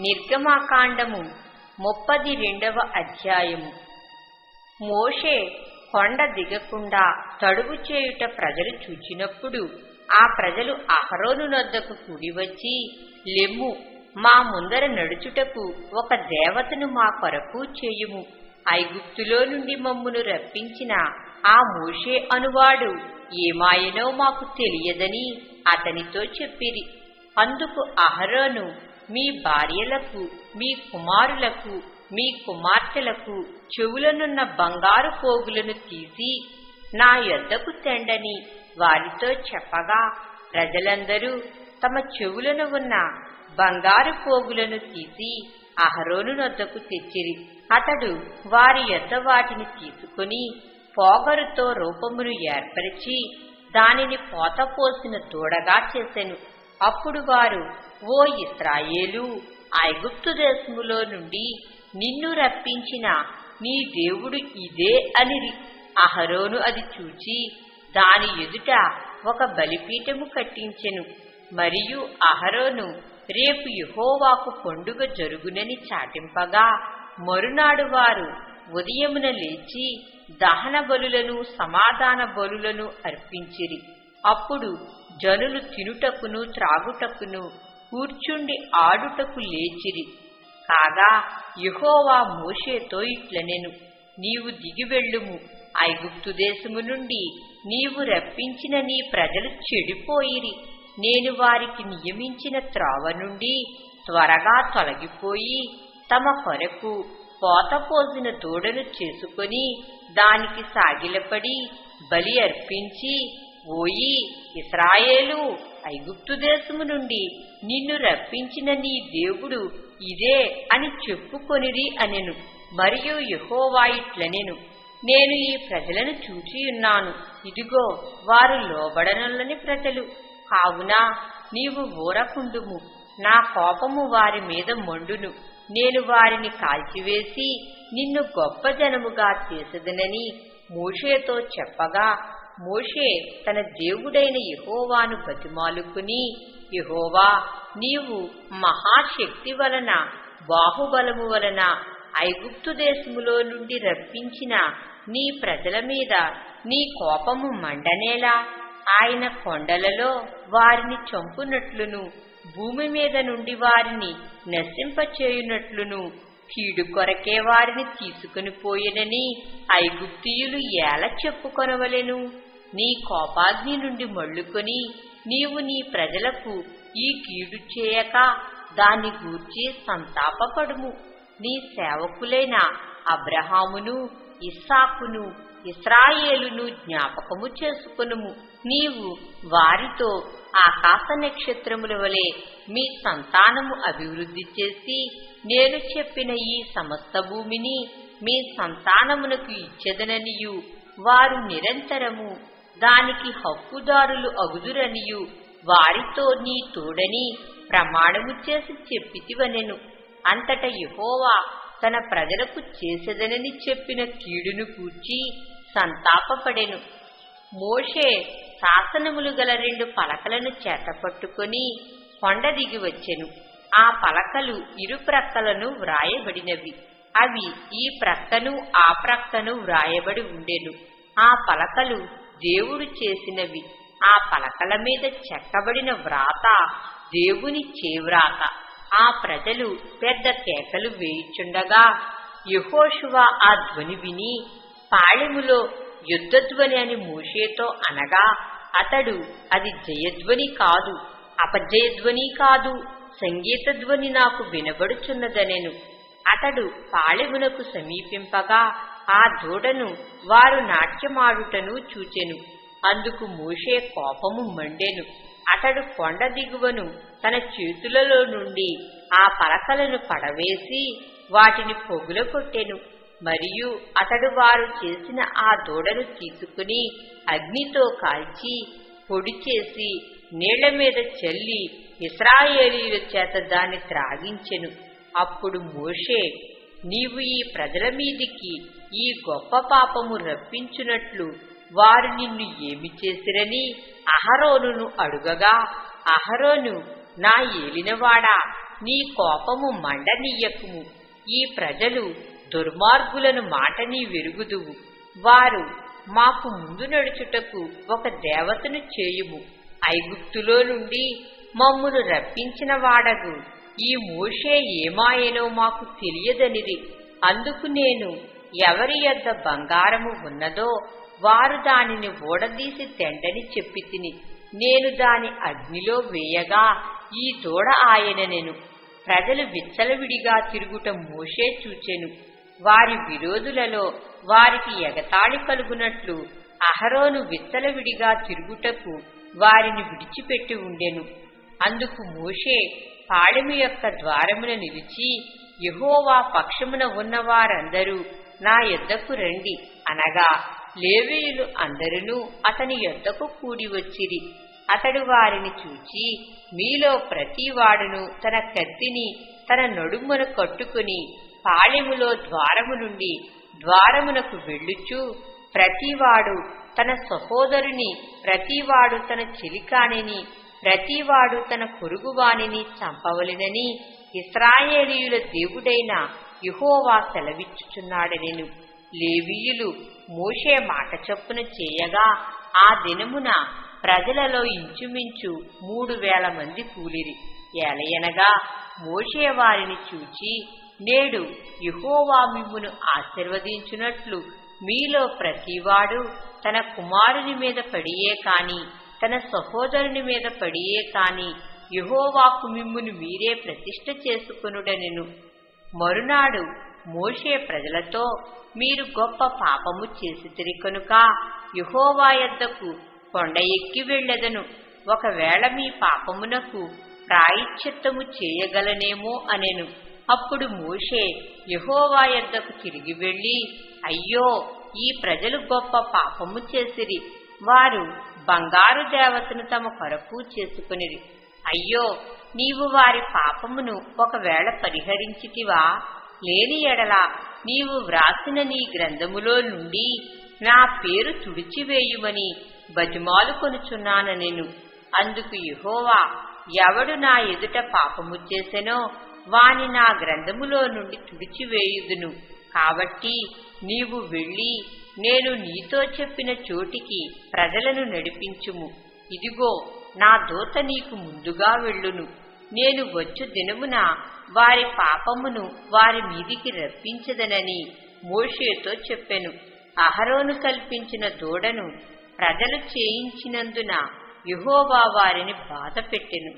నిర్గమాకాండము ముప్పది రెండవ అధ్యాయము. మోషే కొండ దిగకుండా తడువు చేయుట ప్రజలు చూచినప్పుడు ఆ ప్రజలు అహరోను నొద్దకు కూడివచ్చి లెమ్ము మా ముందర నడుచుటకు ఒక దేవతను మా కొరకు చేయుము. ఐగుప్తులో నుండి మమ్మును రప్పించిన ఆ మోషే అనువాడు ఏమాయనో మాకు తెలియదని అతనితో చెప్పిరి. అందుకు అహరోను మీ భార్యలకు మీ కుమారులకు మీ కుమార్తెలకు చెవులనున్న బంగారు పోగులను తీసి నా యొద్దకు తెండని వారితో చెప్పగా ప్రజలందరూ తమ చెవులను ఉన్న బంగారు పోగులను తీసి అహరోను నొద్దకు తెచ్చిరి. అతడు వారి యొద్ద వాటిని తీసుకుని పోగరుతో రూపమును ఏర్పరిచి దానిని పోత పోసిన దూడగా చేసెను. అప్పుడు వారు ఓ ఇస్రాయేలు ఐగుప్తు దేశములో నుండి నిన్ను రప్పించిన నీ దేవుడు ఇదే అనిరి. అహరోను అది చూచి దాని ఎదుట ఒక బలిపీఠము కట్టించెను. మరియు అహరోను రేపు యహోవాకు పండుగ జరుగునని చాటింపగా మరునాడు వారు ఉదయమున లేచి దహన బలులను సమాధాన బలులను అర్పించిరి. అప్పుడు జనులు తినుటకును త్రాగుటకును కూర్చుండి ఆడుటకు లేచిరి. కాగా యహోవా మోషేతో ఇట్లనెను నీవు దిగివెళ్ళుము ఐగుప్తు దేశము నుండి నీవు రప్పించిన నీ ప్రజలు చెడిపోయిరి. నేను వారికి నియమించిన త్రోవ నుండి త్వరగా తొలగిపోయి తమ కొరకు పోతపోసిన దూడను చేసుకొని దానికి సాగిలపడి బలి అర్పించి ఓయి ఇస్రాయేలు ఐగుప్తు దేశము నుండి నిన్ను రప్పించిన నీ దేవుడు ఇదే అని చెప్పుకొనిరి అనెను. మరియు యహోవాయిట్లనెను నేను ఈ ప్రజలను చూచియున్నాను. ఇదిగో వారు లోబడనల్లని ప్రజలు. కావున నీవు ఊరకుండుము. నా కోపము వారి మీద మండును. నేను వారిని కాల్చివేసి నిన్ను గొప్ప జనముగా చేసదనని మోషేతో చెప్పగా మోషే తన దేవుడైన యహోవాను బతిమాలుకుని యహోవా నీవు మహాశక్తి వలన బాహుబలము వలన ఐగుప్తు దేశములో నుండి రప్పించిన నీ ప్రజల మీద నీ కోపము మండనేలా? ఆయన కొండలలో వారిని చంపునట్లును భూమి మీద నుండి వారిని నశింపచేయునట్లును కీడు కొరకే వారిని తీసుకుని పోయినని ఐగుప్తియులు ఎలా చెప్పుకొనవలెను? నీ కోపాగ్ని నుండి మళ్ళుకొని నీవు నీ ప్రజలకు ఈ కీడు చేయక దాన్ని గూర్చి సంతాపపడుము. నీ సేవకులైన అబ్రహామును ఇస్సాకును ఇస్రాయేలును జ్ఞాపకము చేసుకునుము. నీవు వారితో ఆకాశ నక్షత్రముల వలె మీ సంతానము అభివృద్ధి చేసి నేను చెప్పిన ఈ సమస్త భూమిని మీ సంతానమునకు ఇచ్చేదననియు. వారు నిరంతరము దానికి హక్కుదారులు అగుదురనియు. వారితో నీ తోడని ప్రమాణము చేసి చెప్పితివనెను. అంతట యహోవా తన ప్రజలకు చేసెదనని చెప్పిన కీడును కూర్చి సంతాపపడెను. మోషే శాసనములు గల రెండు పలకలను చేతపట్టుకొని కొండ దిగి వచ్చెను. ఆ పలకలు ఇరు ప్రక్కలను వ్రాయబడినవి. అవి ఈ ప్రక్కను ఆ ప్రక్కను వ్రాయబడి ఉండెను. ఆ పలకలు దేవుడు చేసినవి. ఆ పలకల మీద చెక్కబడిన వ్రాత దేవుని చేవ్రాత. ఆ ప్రజలు పెద్ద కేకలు వేయిచుండగా యహోషువ ఆ ధ్వని విని పాళెములో యుద్ధధ్వని అని మోషేతో అనగా అతడు అది జయధ్వని కాదు అపజయధ్వని కాదు సంగీత ధ్వని నాకు వినబడుచున్నదనెను. అతడు పాళెమునకు సమీపింపగా ఆ దూడను వారు నాట్యమాడుటను చూచెను. అందుకు మోషే కోపము మండెను. అతడు కొండ దిగువను తన చేతులలో నుండి ఆ పలకలను పడవేసి వాటిని పొగుల కొట్టెను. మరియు అతడు వారు చేసిన ఆ దూడను తీసుకుని అగ్నితో కాల్చి పొడి చేసి నీళ్ళ మీద చల్లి ఇస్రాయేలీల చేత దాన్ని త్రాగించెను. అప్పుడు మోషే నీవు ఈ ప్రజల మీదికి ఈ గొప్ప పాపము రప్పించునట్లు వారు నిన్ను ఏమి చేసిరని అహరోనును అడుగగా అహరోను నా ఏలినవాడా నీ కోపము మండనీయకుము. ఈ ప్రజలు దుర్మార్గులను మాటని వెరుగుదువు. వారు మాకు ముందు నడుచుటకు ఒక దేవతను చేయుము. ఐగుప్తులో నుండి మమ్మును రప్పించిన వాడగు. ఈ మోషే ఏమాయనో మాకు తెలియదనిది. అందుకు నేను ఎవరి యొద్ద బంగారము ఉన్నదో వారు దానిని ఓడదీసి తెండని చెప్పి తిని నేను దాని అగ్నిలో వేయగా ఈ దూడ ఆయననెను ప్రజలు విచ్చలవిడిగా తిరుగుట మోషే చూచెను. వారి విరోధులలో వారికి ఎగతాళి కలుగునట్లు అహరోను విచ్చలవిడిగా తిరుగుటకు వారిని విడిచిపెట్టి ఉండెను. అందుకు మోషే పాళెము యొక్క ద్వారమున నిలిచి యహోవా పక్షమున ఉన్న వారందరూ నా యొద్దకు రండి అనగా లేవీయులు అందరును అతని యొద్దకు కూడి వచ్చిరి. అతడు వారిని చూచి మీలో ప్రతివాడును తన కత్తిని తన నడుమున కట్టుకుని పాళెములో ద్వారము నుండి ద్వారమునకు వెళ్ళుచు ప్రతివాడు తన సహోదరుని ప్రతివాడు తన చెలికానిని ప్రతివాడు తన పొరుగువానిని చంపవలెనని ఇస్రాయేలీయుల దేవుడైన యుహోవా సెలవిచ్చుచున్నాడనెను. లేవీయులు మోషే మాట చొప్పున చేయగా ఆ దినమున ప్రజలలో ఇంచుమించు మూడు వేల మంది కూలిరి. ఏలయనగా మోషే వారిని చూచి నేడు యుహోవా మిమ్మును ఆశీర్వదించున్నట్లు మీలో ప్రతివాడు తన కుమారుని మీద పడియే కాని తన సహోదరుని మీద పడియే కాని యుహోవాకు మిమ్మును మీరే ప్రతిష్ఠ చేసుకునుడనెను మరునాడు మోషే ప్రజలతో మీరు గొప్ప పాపము చేసితిరి కనుక యుహోవా యొద్దకు కొండ ఎక్కి వెళ్ళెదను. ఒకవేళ మీ పాపమునకు ప్రాయశ్చిత్తము చేయగలనేమో అనెను. అప్పుడు మోషే యహోవా యొద్దకు తిరిగి వెళ్ళి అయ్యో ఈ ప్రజలు గొప్ప పాపము చేసిరి. వారు బంగారు దేవతను తమ కొరకు చేసుకునిరి. అయ్యో నీవు వారి పాపమును ఒకవేళ పరిహరించితివా? లేని ఎడల నీవు వ్రాసిన నీ గ్రంథములో నుండి నా పేరు తుడిచివేయుమని బతిమాలు కొనుచున్నానెను అందుకు యహోవా ఎవడు నా ఎదుట పాపము చేసెనో వాని నా గ్రంథములో నుండి తుడిచివేయుదును. కాబట్టి నీవు వెళ్ళి నేను నీతో చెప్పిన చోటికి ప్రజలను నడిపించుము. ఇదిగో నా దూత నీకు ముందుగా వెళ్ళును. నేను వచ్చు దినమున వారి పాపమును వారి మీదికి రప్పించదనని మోషేతో చెప్పెను. అహరోను కల్పించిన దూడను ప్రజలు చేయించినందున యుహోవా వారిని బాధ పెట్టెను